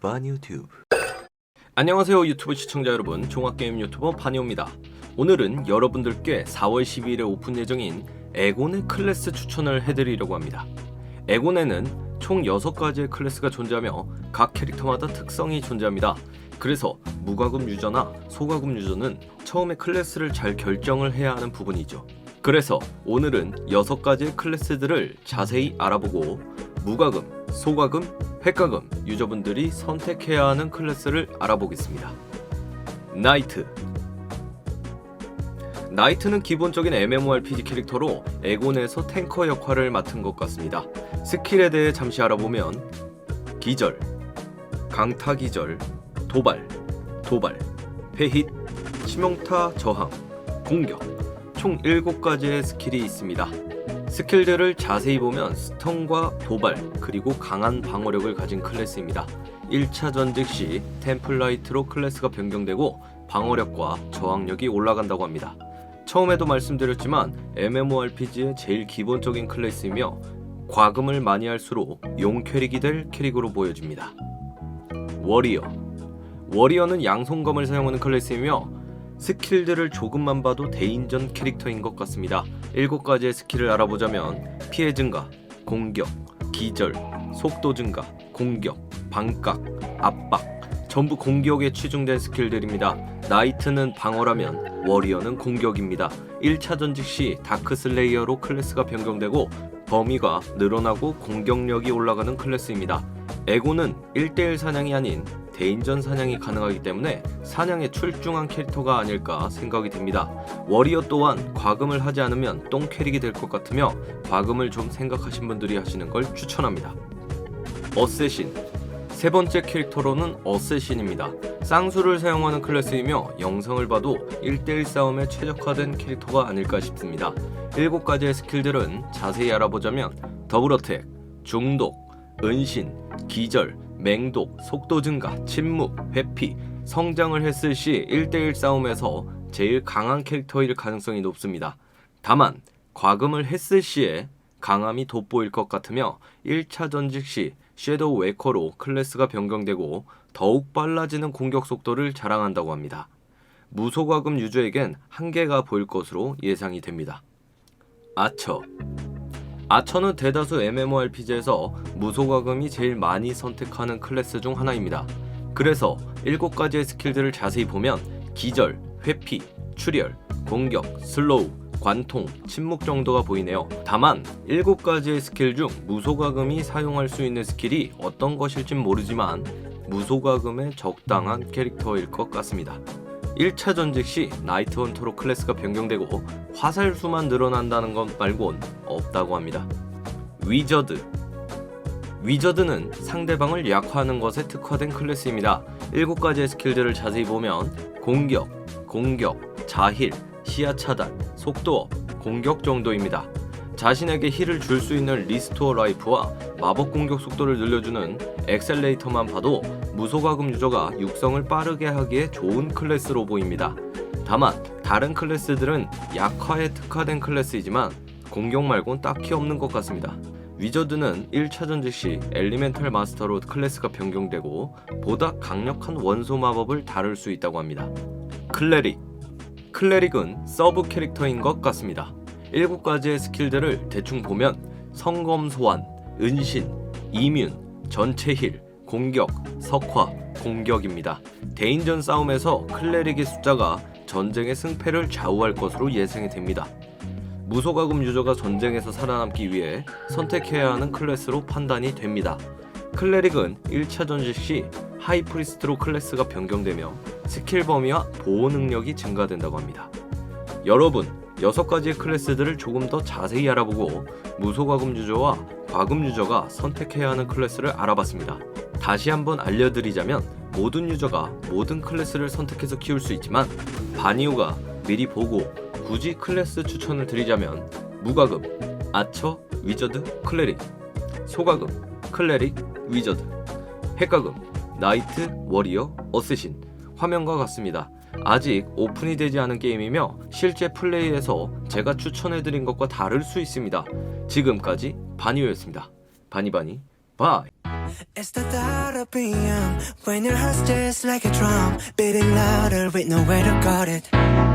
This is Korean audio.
반 유튜브 안녕하세요 유튜브 시청자 여러분. 종합게임 유튜버 파니오입니다. 오늘은 여러분들께 4월 12일에 오픈 예정인 에곤의 클래스 추천을 해드리려고 합니다. 에곤에는 총 6가지의 클래스가 존재하며 각 캐릭터마다 특성이 존재합니다. 그래서 무과금 유저나 소과금 유저는 처음에 클래스를 잘 결정을 해야 하는 부분이죠. 그래서 오늘은 6가지의 클래스들을 자세히 알아보고 무과금, 소과금, 획과금 유저분들이 선택해야 하는 클래스를 알아보겠습니다. 나이트 나이트는 기본적인 MMORPG 캐릭터로 에곤에서 탱커 역할을 맡은 것 같습니다. 스킬에 대해 잠시 알아보면 기절, 강타 기절, 도발, 도발, 회힛, 치명타 저항, 공격 총 7가지의 스킬이 있습니다. 스킬들을 자세히 보면 스턴과 도발 그리고 강한 방어력을 가진 클래스입니다. 1차 전직 시 템플라이트로 클래스가 변경되고 방어력과 저항력이 올라간다고 합니다. 처음에도 말씀드렸지만 MMORPG의 제일 기본적인 클래스이며 과금을 많이 할수록 용 캐릭이 될 캐릭으로 보여집니다. 워리어 워리어는 양손검을 사용하는 클래스이며 스킬들을 조금만 봐도 대인전 캐릭터인 것 같습니다. 7가지의 스킬을 알아보자면 피해 증가, 공격, 기절, 속도 증가, 공격, 반각, 압박 전부 공격에 치중된 스킬들입니다. 나이트는 방어라면 워리어는 공격입니다. 1차 전직 시 다크 슬레이어로 클래스가 변경되고 범위가 늘어나고 공격력이 올라가는 클래스입니다. 에고는 1대1 사냥이 아닌 대인전 사냥이 가능하기 때문에 사냥에 출중한 캐릭터가 아닐까 생각이 됩니다. 워리어 또한 과금을 하지 않으면 똥 캐릭이 될 것 같으며 과금을 좀 생각하신 분들이 하시는 걸 추천합니다. 어쌔신 세 번째 캐릭터로는 어쌔신입니다. 쌍수를 사용하는 클래스이며 영상을 봐도 1대1 싸움에 최적화된 캐릭터가 아닐까 싶습니다. 7가지의 스킬들은 자세히 알아보자면 더블어택, 중독, 은신, 기절, 맹독, 속도 증가, 침묵, 회피, 성장을 했을 시 1대1 싸움에서 제일 강한 캐릭터일 가능성이 높습니다. 다만 과금을 했을 시에 강함이 돋보일 것 같으며 1차 전직 시 섀도우 웨커로 클래스가 변경되고 더욱 빨라지는 공격 속도를 자랑한다고 합니다. 무소과금 유저에겐 한계가 보일 것으로 예상이 됩니다. 아처 아처는 대다수 MMORPG에서 무소과금이 제일 많이 선택하는 클래스 중 하나입니다. 그래서 7가지의 스킬들을 자세히 보면 기절, 회피, 출혈, 공격, 슬로우, 관통, 침묵 정도가 보이네요. 다만 7가지의 스킬 중 무소과금이 사용할 수 있는 스킬이 어떤 것일진 모르지만 무소과금에 적당한 캐릭터일 것 같습니다. 1차 전직 시 나이트 헌터로 클래스가 변경되고 화살 수만 늘어난다는 것 말곤 없다고 합니다. 위저드 위저드는 상대방을 약화하는 것에 특화된 클래스입니다. 7가지의 스킬들을 자세히 보면 공격, 공격, 자힐, 시야 차단, 속도업, 공격 정도입니다. 자신에게 힐을 줄 수 있는 리스토어 라이프와 마법 공격 속도를 늘려주는 엑셀레이터만 봐도 무소과금 유저가 육성을 빠르게 하기에 좋은 클래스로 보입니다. 다만 다른 클래스들은 약화에 특화된 클래스이지만 공격 말곤 딱히 없는 것 같습니다. 위저드는 1차 전직 시 엘리멘탈 마스터로 클래스가 변경되고 보다 강력한 원소 마법을 다룰 수 있다고 합니다. 클레릭 클레릭은 서브 캐릭터인 것 같습니다. 7가지의 스킬들을 대충 보면 성검 소환, 은신, 이뮨, 전체 힐, 공격, 석화, 공격입니다. 대인전 싸움에서 클레릭의 숫자가 전쟁의 승패를 좌우할 것으로 예상이 됩니다. 무소가금 유저가 전쟁에서 살아남기 위해 선택해야 하는 클래스로 판단이 됩니다. 클레릭은 1차 전직 시 하이프리스트로 클래스가 변경되며 스킬 범위와 보호 능력이 증가된다고 합니다. 여러분, 6가지의 클래스들을 조금 더 자세히 알아보고 무소과금 유저와 과금 유저가 선택해야 하는 클래스를 알아봤습니다. 다시 한번 알려드리자면 모든 유저가 모든 클래스를 선택해서 키울 수 있지만 바니우가 미리 보고 굳이 클래스 추천을 드리자면 무과금, 아처, 위저드, 클레릭, 소과금, 클레릭, 위저드, 핵과금, 나이트, 워리어, 어쌔신 화면과 같습니다. 아직 오픈이 되지 않은 게임이며 실제 플레이에서 제가 추천해드린 것과 다를 수 있습니다. 지금까지 바니오였습니다. 바니바니 바이 It's the thought of being when your heart's just like a drum, beating louder with nowhere to guard it.